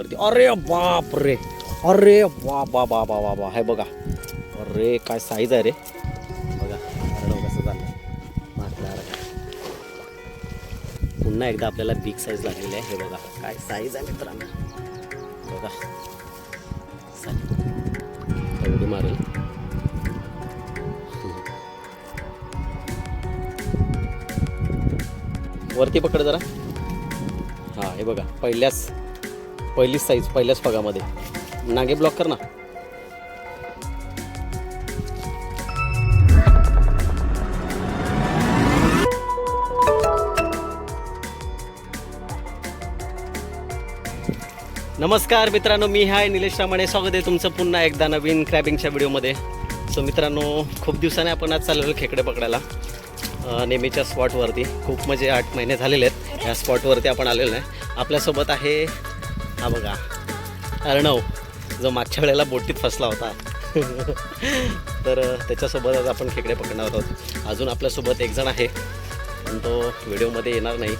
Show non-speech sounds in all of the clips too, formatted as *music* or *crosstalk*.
वरती. अरे बाप रे. अरे बा बा बा बा बा बा हे बघा. अरे काय साईज आहे रे. बघा. कसं झालं मागला पुन्हा एकदा आपल्याला बिग साईज लागलेली आहे. हे बघा. काय साईज आहे मित्रांनो. बघा. एवढी मारेल. वरती पकड जरा. हां हे बघा. पहिल्याच पहिलीच साईज पहिल्याच पगामध्ये नागे ब्लॉक कर ना. नमस्कार मित्रांनो मी हाय निलेश रामाणे. स्वागत आहे तुमचं पुन्हा एकदा नवीन क्रॅबिंगच्या व्हिडिओमध्ये सो मित्रांनो खूप दिवसाने आपण आज चाललेलो खेकडे पकडायला. नेहमीच्या स्पॉटवरती खूप म्हणजे आठ महिने झालेले आहेत. ह्या स्पॉटवरती आपण आलेलो नाही. आपल्यासोबत आहे हा बघा. अर्णव जो मागच्या वेळेला बोटीत फसला होता. तर त्याच्यासोबत आज आपण खेकडे पकडणार आहोत. अजून आपल्यासोबत एक जण आहे. पण तो व्हिडिओमध्ये येणार नाही.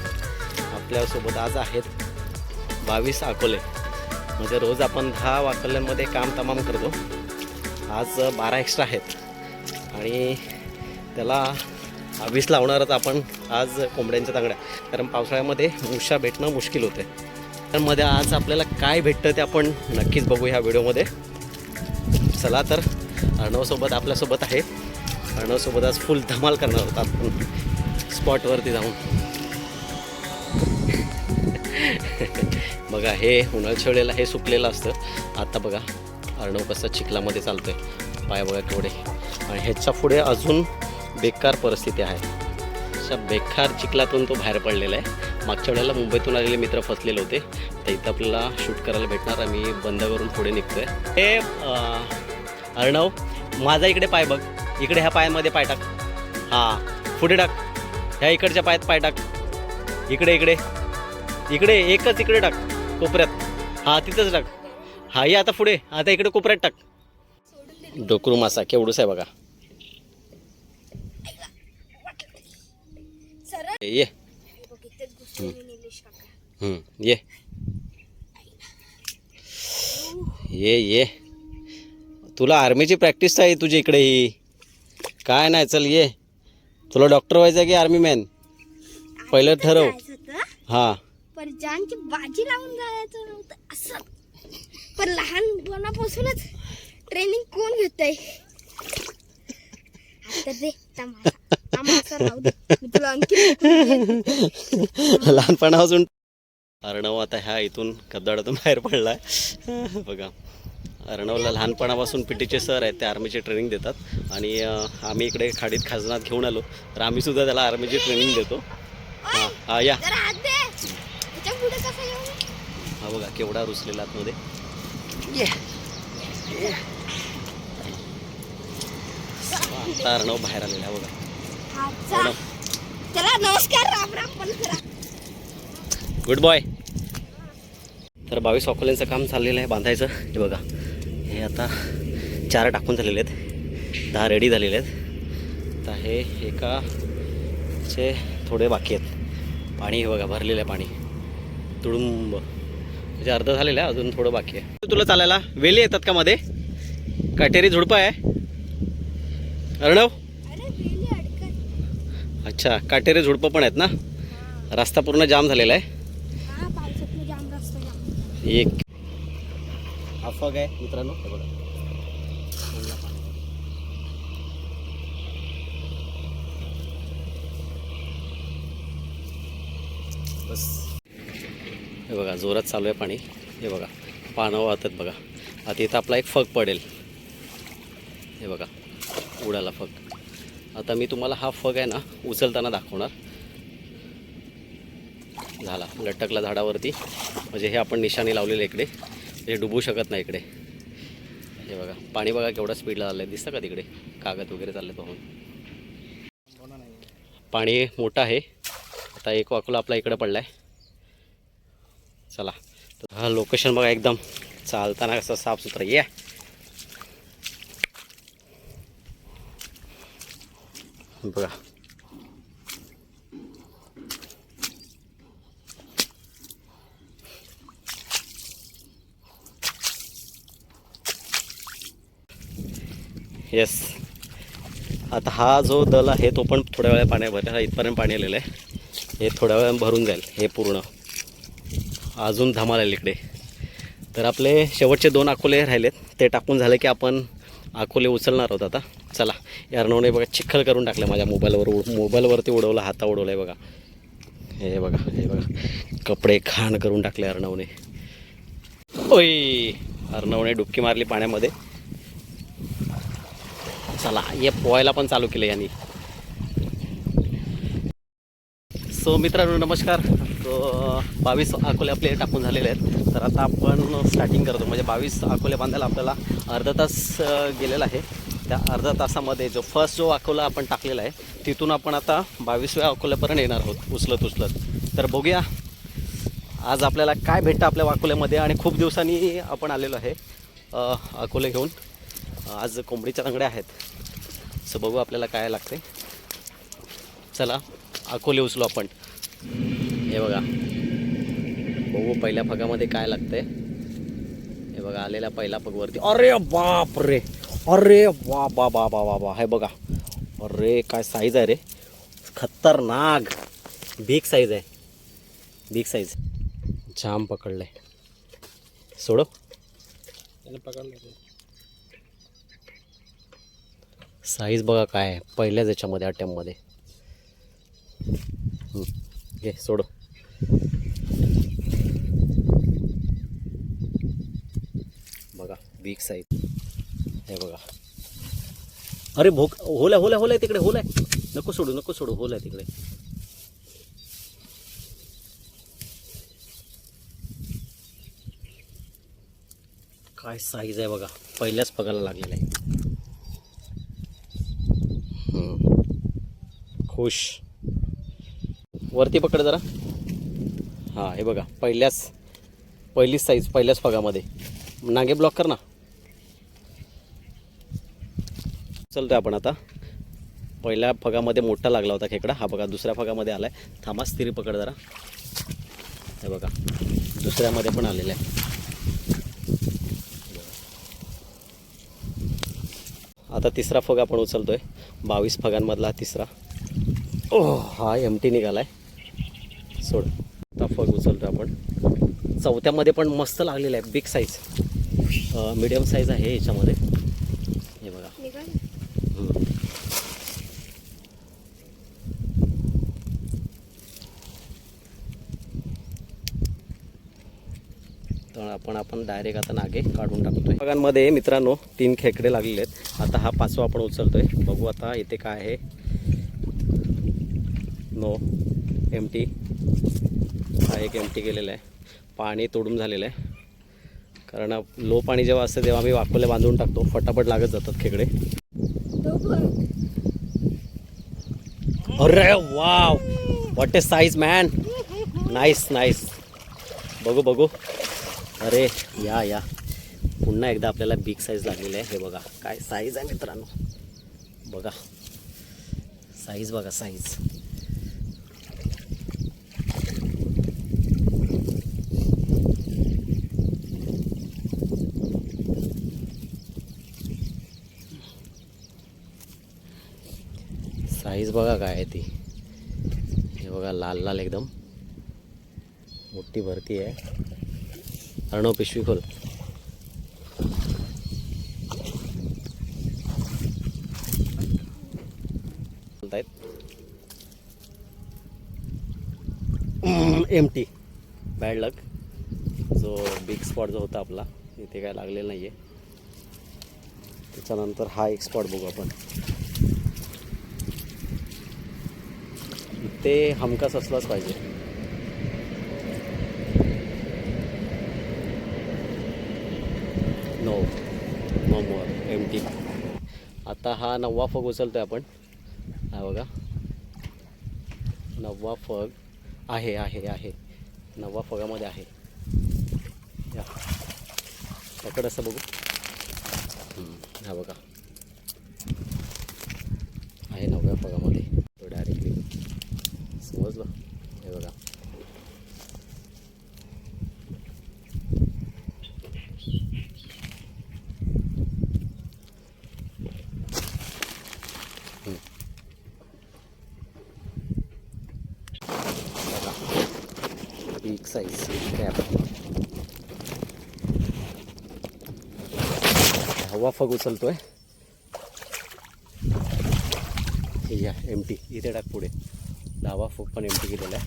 आपल्यासोबत आज आहेत बावीस अकोले. म्हणजे रोज आपण दहा अकोल्यांमध्ये काम तमाम करतो. आज बारा एक्स्ट्रा आहेत. आणि त्याला वीस लावणारच आपण आज कोंबड्यांच्या तांगड्या. कारण पावसाळ्यामध्ये उषा भेटणं मुश्किल होते मध्ये आज आपल्याला काय भेटतं ते आपण नक्कीच बघू ह्या व्हिडिओमध्ये. चला तर अर्णवसोबत आपल्यासोबत आहे. अर्णवसोबत आज फुल धमाल करणार होता आपण स्पॉटवरती जाऊन. बघा हे उन्हाळ्याच्या वेळेला हे सुकलेलं असतं. आता बघा अर्णव कसं चिखलामध्ये चालतोय. पाय बघा केवढे. आणि ह्याच्या पुढे अजून बेकार परिस्थिती आहे. अशा बेकार चिखलातून तो बाहेर पडलेला आहे. मागच्या वेळेला मुंबईतून आलेले मित्र फसलेले होते. तर इथं आपल्याला शूट करायला भेटणार. आम्ही बंद करून पुढे निघतोय. हे अर्णव माझा इकडे पाय बघ. इकडे ह्या पायामध्ये पाय टाक. हां पुढे टाक. ह्या इकडच्या पायात पाय टाक. इकडे इकडे. इकडे एकच इकडे टाक. कोपऱ्यात. हा तिथंच टाक. हा ये आता पुढे. आता इकडे कोपऱ्यात टाक. डोकरू मासा केवढूच आहे बघा. ये. ये. ये ये. तुला आर्मीची प्रॅक्टिस आहे तुझी इकडे ही. काय नाही चल ये. तुला डॉक्टर व्हायचं की आर्मी मॅन? पहिलं ठरव. हां. पण जानची बाजी लावून जायचं नव्हतं असं. पण लहानपणापासूनच ट्रेनिंग कोण घेतय? आता *laughs* लहानपणापासून अर्णव आता ह्या इथून कब्दाडातून बाहेर पडलाय. *laughs* बघा. अर्णवला लहानपणापासून पी टीचे सर आहेत ते आर्मीची ट्रेनिंग देतात. आणि आम्ही इकडे खाडीत खाजनात घेऊन आलो. तर आम्ही सुद्धा त्याला आर्मीची ट्रेनिंग देतो. हां या. हा बघा केवढा रुसलेला आतमध्ये. आता अर्णव बाहेर आलेला बघा. चला. नमस्कार राम राम पण करा. गुड बॉय तर बावीस अकोल्यांचं काम चाललेलं आहे बांधायचं. हे बघा. हे आता चार टाकून झालेले आहेत. दहा रेडी झालेले आहेत. तर हे एकाचे थोडे बाकी आहेत. पाणी हे बघा भरलेलं आहे पाणी. तुडुंब. म्हणजे अर्ध झालेलं आहे अजून थोडं बाकी आहे. तुला चालायला वेली येतात का मध्ये? काटेरी झुडपं आहे. अर्णव? अच्छा काटेरी झुडपं पण आहेत ना? रस्ता पूर्ण जाम झालेला आहे. हा पावसात जाम रस्ता जाम. एक. हा फग आहे मित्रांनो. हे बघा. बस. हे बघा जोरात चालू आहे पाणी. हे बघा पानं वाहतात बघा. आता इथं आपला एक फग पडेल. हे बघा उडाला फग आता मी तुम्हाला हा फग आहे ना उचलताना दाखवणार. झाला. लटकला झाडावरती. म्हणजे हे आपण निशाणी लावलेलं इकडे. हे डुबू शकत नाही इकडे. हे बघा. पाणी बघा केवढा स्पीडला चाललं आहे दिसतं का तिकडे? कागद वगैरे चालले पाहून. पाणी मोठं आहे. आता एक वाकुला आपला इकडे पडला आहे चला. तर हा लोकेशन बघा एकदम. चालताना कसं साफसुथरं. ये. बघा. येस आता हा जो दल आहे तो पण थोड्या वेळा पाण्या भरला इथपर्यंत पाणी आलेलं आहे. हे थोड्या वेळा भरून जाईल हे पूर्ण. अजून धमाल आहे इकडे. तर आपले शेवटचे दोन अकोले राहिलेत. ते टाकून झाले की आपण अकोले उचलणार आहोत आता. चला बघा चिखल करून टाकलं माझ्या मोबाईलवर उड मोबाईलवरती उडवलं हाता उडवलं आहे बघा. हे बघा हे बघा. कपडे घाण करून टाकले अर्णवने ओय अर्णवने डुबकी मारली पाण्यामध्ये. चला हे पोहायला पण चालू केलं यांनी. सो मित्रांनो नमस्कार. बावीस अकोले आपले टाकून झालेले आहेत. तर आता आपण स्टार्टिंग करतो. म्हणजे बावीस अकोले बांधायला आपल्याला अर्धा तास गेलेला आहे. त्या अर्धा तासामध्ये जो फर्स्ट जो अकोला आपण टाकलेला आहे तिथून आपण आता बावीसव्या अकोल्यापर्यंत येणार आहोत उचलत उचलत. तर बघूया आज आपल्याला काय भेटतं आपल्या अकोल्यामध्ये आणि खूप दिवसांनी आपण आलेलो आहे अकोले घेऊन. आज कोंबडीच्या तांगड्या आहेत. सो बघू आपल्याला काय लागते. चला अकोले उचलू आपण. हे बघा. बघू पहिल्या फगामध्ये काय लागतंय. हे बघा आलेल्या पहिल्या पगवरती अरे बाप रे अरे वा बा बा बा बा बा हे बघा. अरे काय साईज आहे रे. खतरनाक. बिग साईज आहे. बिग साईज जाम पकडलंय. सोडो साईज बघा काय आहे. पहिल्याच याच्यामध्ये अटेम्पमध्ये हम्म, घे सोडो बघा बिग साईज हे बघा. अरे भोक होल आहे होल आहे होल आहे तिकडे होल आहे नको सोडू नको सोडू होल आहे तिकडे. काय साईज आहे बघा. पहिल्याच पगाला लागलेला आहे. खुश. वरती पकड जरा. हां हे बघा पहिल्याच पहिलीच साईज पहिल्याच पगामध्ये. नागे ब्लॉक कर ना. चलतोय आपण आता. पहिल्या फगामध्ये मोठा लागला होता खेकडा. हा बघा दुसऱ्या फगामध्ये आलाय. थांबा स्थिरी पकड जरा. हे बघा दुसऱ्यामध्ये पण आलेला आहे. आता तिसरा फग आपण उचलतोय. बावीस फगांमधला हा तिसरा. ओ हा एम टी निघालाय. सोड आता फग उचलतो आपण. चौथ्यामध्ये पण मस्त लागलेला आहे. बिग साईज मिडियम साईज आहे याच्यामध्ये हे बघा निघाल हम्म. पण आपण डायरेक्ट आता नागे काढून टाकतोय. बागांमध्ये मित्रांनो तीन खेकडे लागलेले आहेत. आता हा पाचवा आपण उचलतोय. बघू आता इथे काय आहे. नो एम टी हा एक एम टी गेलेला आहे. पाणी तोडून झालेलं आहे. कारण लो पाणी जेव्हा असतं तेव्हा आम्ही वाकोले बांधून टाकतो. फटाफट लागत जातात खेकडे. अरे wow! What a size man nice nice बघू बघू. अरे या या. पुन्हा एकदा आपल्याला बिग साईज लागलेली आहे. हे बघा काय साईज आहे मित्रांनो. बघा. साईज बघा साईज साईज बघा काय आहे ती. हे बघा लाल लाल एकदम. मोठी भरती आहे. अर्णव पिशवी खोल एम टी बॅड लक जो बिग स्पॉट जो होता आपला इथे काय लागलेला नाही आहे त्याच्यानंतर हा एक स्पॉट बघू आपण. ते हमखास असलाच पाहिजे. No no more M T आता हा नववा फग उचलतो आहे आपण. हा बघा. नववा फग आहे आहे आहे. नववा फगामध्ये आहे. या. पकड असं बघू. हा बघा आहे नवव्या फगामध्ये तो डायरेक्टली समजलं हे बघा साईज क्रॅप हवा फग उचलतोय हे या एम टी इथे टाक पुढे. दहावा फग पण एम टी केलेला आहे.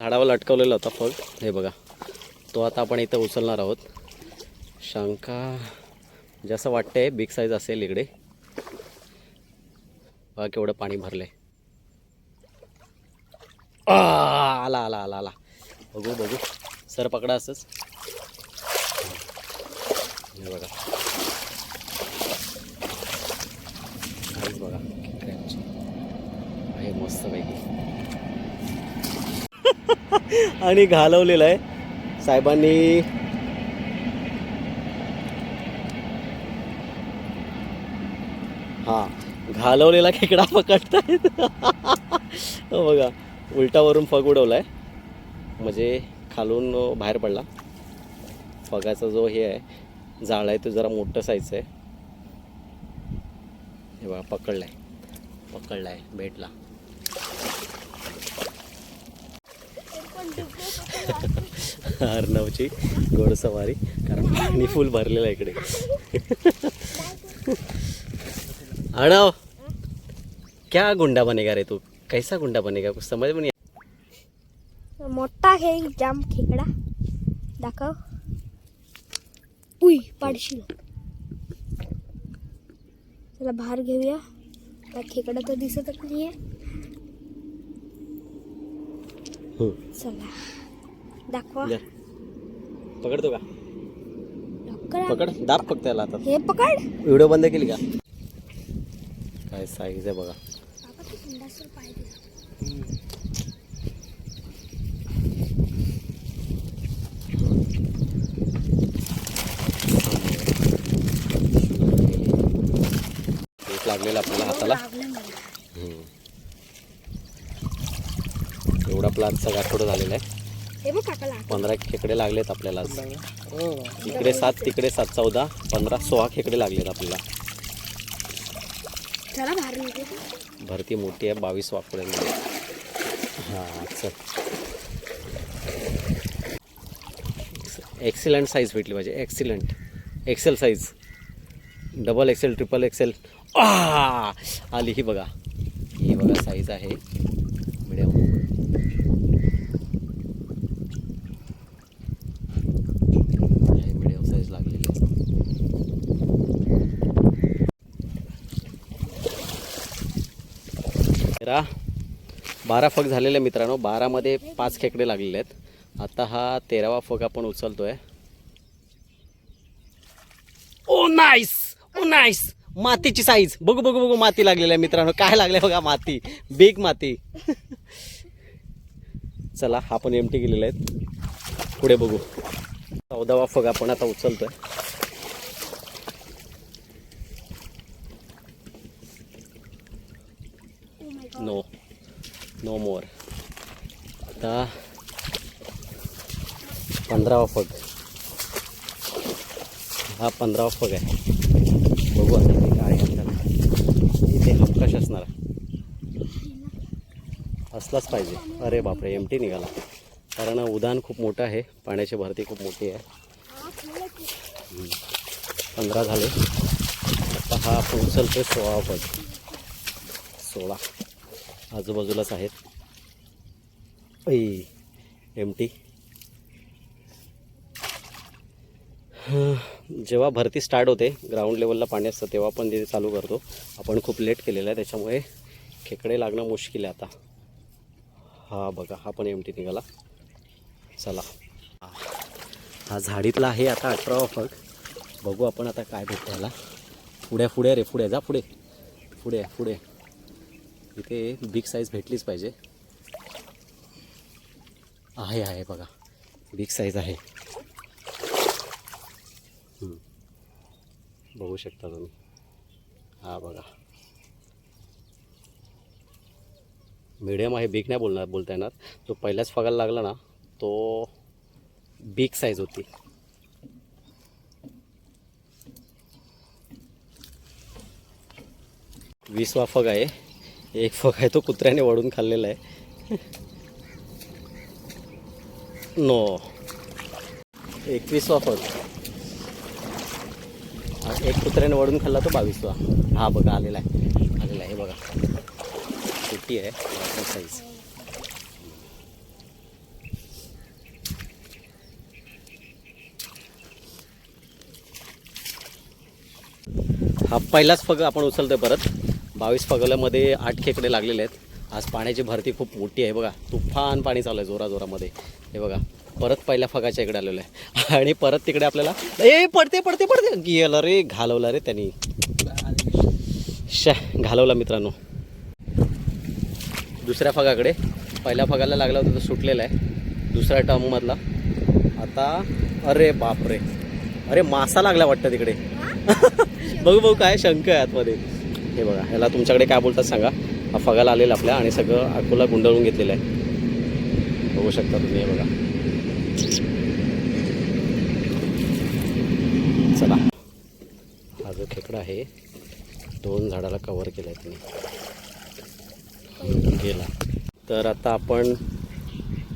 झाडावर लटकवलेला होता फग. हे बघा. तो आता आपण इथं उचलणार आहोत. शंका म्हणजे जसं वाटतंय बिग साईज असेल इकडे. बघा केवढं पाणी भरलं आहे आला आला आला आला. बघू बघू. सर पकडा असंच. बघा. बघा. क्रॅपची आहे मस्तपैकी. आणि घालवलेलं आहे. साहेबांनी हा घालवलेला खेकडा पकडतायत. *laughs* बघा. उलटावरून फग आहे म्हणजे खालून बाहेर पडला. फगाचा जो हे आहे जाळ आहे तो जरा मोठं साईजचं आहे. हे बघा पकडलाय. पकडलाय भेटला. *laughs* अर्णवची घोडसवारी कारण पाणी फुल भरलेलं आहे इकडे. *laughs* अर्णव क्या गुंडा बनेगा रे तू? कैसा गुंडा बनेगा? कुछ समझ में नहीं मोठा आहे जाम खेकडा। दाखव उई पाडशील चला बाहेर घेऊया त्या खेकडा तर दिसतच नाहीये हम्म. चला। दाखवा. पकडतो का. पकड। दाब फक्त त्याला आता हे पकड। व्हिडिओ बंद केली का काय साईज आहे बघा। लागलेला आपल्याला हाताला. हम्म. एवढा प्लांटचा गाठोडं झालेला आहे. हे पंधरा खेकडे लागलेत आपल्याला आज. इकडे सात तिकडे सात चौदा पंधरा सोळा खेकडे लागलेत आपल्याला. चला बाहेर निघू भरती मोठी आहे बावीस वाकड्यांमध्ये हां चल. एक्सिलंट साईज भेटली पाहिजे excellent XL size double XL triple XL आली ही बघा. ही बघा साईज आहे. मिडियम साईज लागलेली आहे. तेरा बारा फग झालेले मित्रांनो. बारामध्ये पाच खेकडे लागलेले आहेत. आता हा तेरावा फग आपण उचलतोय. Oh nice! Oh nice! मातीची साईज बघू बघू बघू माती लागलेली आहे मित्रांनो. काय लागले बघा माती. बिग माती. चला आपण एमटी गेलेले आहेत पुढे बघू. चौदावा फग आपण आता उचलतोय. नो नो मोर आता पंधरावा फग हा पंधरावा फग आहे बघू आता ते काय आहे इथे हमकश असणार. असलाच पाहिजे. अरे बापरे एम टी निघाला. कारण उदान खूप मोठं आहे. पाण्याची भरती खूप मोठी आहे. पंधरा झाले. आता हा आपण उचलतोय सोळा फग सोळा. आजूबाजूलाच आहेत. ऐ एम टी जेव्हा भरती स्टार्ट होते ग्राउंड लेवलला पाणी असतं तेव्हा पण ते चालू करतो. आपण खूप लेट केलेलं आहे त्याच्यामुळे खेकडे लागणं मुश्किल आहे आता. हा बघा हा पण एम टी निघाला. चला. हा झाडीतला आहे आता अठरावा फग बघू आपण आता काय भेटतो याला. पुढे पुढे रे पुढे जा पुढे. पुढे पुढे. इथे बिग साईज भेटलीच पाहिजे. आहे आहे बघा. बिग साईज आहे. बघू शकता तुम्ही. हा बघा. मीडियम आहे बिग नाही बोलणार बोलता येणार. तो पहिल्याच फगायला लागला ना तो बिग साईज होती. वीसवा फग आहे. एक फग आहे तो कुत्र्याने वळून खाल्लेला आहे. नो. एकवीसवा फग एक कुत्र्याने वळून खाल्ला तो बावीसवा. हा बघा आलेला आहे. आलेला आहे हे बघा. छोटी आहे साईज हा पहिलाच फग आपण उचलतोय परत. बावीस फगल्यामध्ये आठ खेकडे लागलेले आहेत. आज पाण्याची भरती खूप मोठी आहे बघा. तुफान पाणी चालू आहे जोराजोरामध्ये हे बघा परत पहिल्या फगाच्या इकडे आलेलं आहे. आणि परत तिकडे आपल्याला ए पडते पडते पडते. गेलं रे घालवला रे त्यांनी. शा घालवला मित्रांनो. दुसऱ्या फगाकडे पहिल्या फगाला लागला होता तो सुटलेला आहे. दुसऱ्या टर्ममधला आता अरे बापरे. अरे मासा लागला वाटतं तिकडे. बघू बघू काय शंख आहे आतमध्ये. हे बघा ह्याला तुमच्याकडे काय बोलतात सांगा. हा फगाला आलेला आपल्या आणि सगळं अकोला गुंडळून घेतलेलं आहे. बघू शकता तुम्ही हे बघा. चला. हा जो खेकडा आहे दोन झाडाला कवर केलं आहे तुम्ही गेला. तर आता आपण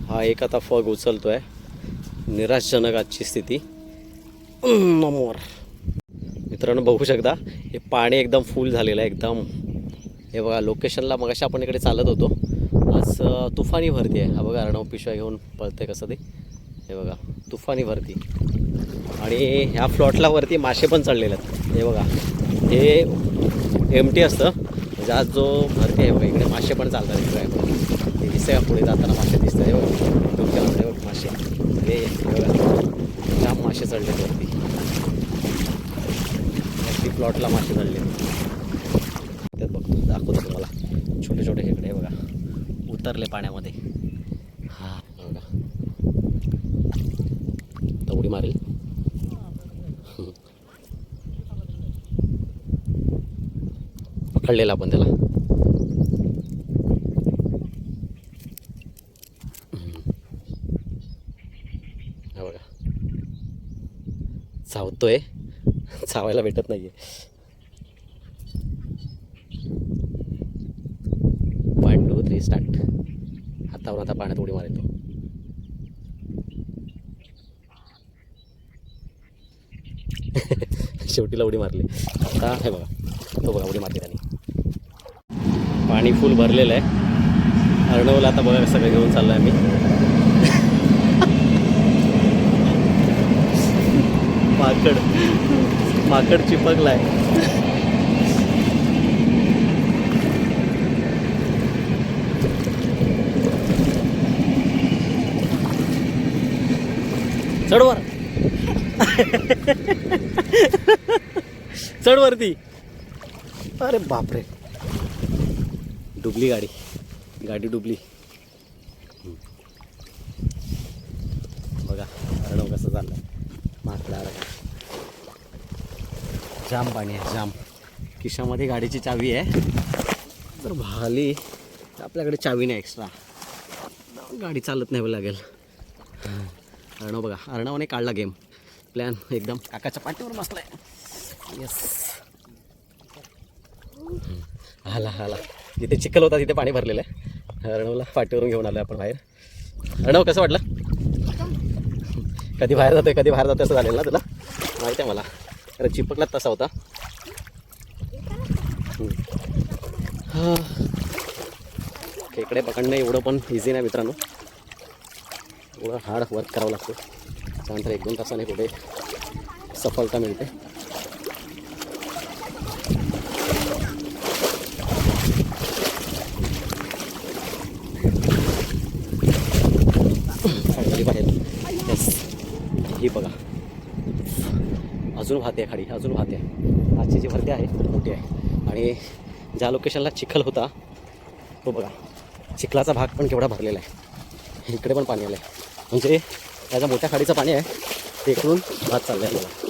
हा एक आता फग उचलतो आहे निराशजनक आजची स्थिती. नमोर मित्रांनो बघू शकता हे पाणी एकदम फुल झालेलं आहे एकदम. हे बघा लोकेशनला मगाशी आपण इकडे चालत होतो. आज तुफानी भरती आहे. हा बघा अर्णव पिशव्या घेऊन पळते कसं ते. हे बघा तुफानी भरती. आणि ह्या फ्लॉटला वरती मासे पण चढलेले आहेत. हे बघा हे एम टी असतं. म्हणजे आज जो भरती आहे बघा इकडे मासे पण चालतात इकडे. हे दिसतंय का पुढे जाताना मासे दिसत आहे बघा डोक्यामध्ये बघ मासे. हे बघा. जाम मासे चढलेत वरती. प्लॉटला मासे चढले त्यात बघतो दाखवतो तुम्हाला. छोटे छोटे खेकडे बघा. उतरले पाण्यामध्ये. हा बघा. तवडी मारेल. पकडलेला आपण त्याला. बघा. चावतोय. *laughs* चावायला भेटत नाही आहे वन टू थ्री स्टार्ट हातावर आता पाण्यात उडी मारेल *laughs* शेवटीला उडी मारली. आता हे बघा तो बघा उडी मारली त्याने. पाणी फुल भरलेलं आहे. अर्णवला आता बघा सगळं घेऊन चाललो आहे *laughs* मी पाकड माकड चिपकलाय. चढ वर. चढ वरती. अरे बापरे. डुबली गाडी. गाडी डुबली. बघा अर्णव कसं चाललंय. माकडा जाम पाणी आहे जाम खिशामध्ये गाडीची चावी आहे. जर भाली तर आपल्याकडे चावी नाही एक्स्ट्रा गाडी चालत नाही लागेल. अर्णव बघा अर्णवाने काढला गेम प्लॅन एकदम. काकाच्या पाठीवर बसलाय. येस आला आला. जिथे चिखल होता तिथे पाणी भरलेलं आहे. अर्णवला पाठीवरून घेऊन आलो आपण बाहेर. अर्णव कसं वाटलं? कधी बाहेर जातोय कधी बाहेर जातोय असं झालेलं ना तुला? माहिती आहे मला. अरे चिपकला तसा होता. खेकडे पकडणं एवढं पण इझी नाही मित्रांनो. एवढं हार्ड वर्क करावं लागतं. त्यानंतर एक दोन तासाने कुठे सफलता मिळते खाली बाहेर येस ही बघा अजून वाहते खाडी अजून वाहते आजची जी भरती आहे मोठी आहे. आणि ज्या लोकेशनला चिखल होता तो बघा चिखलाचा भाग पण केवढा भरलेला आहे. इकडे पण पाणी आलं आहे म्हणजे त्याच्या मोठ्या खाडीचं पाणी आहे ते इकडून भात चाललं आहे मला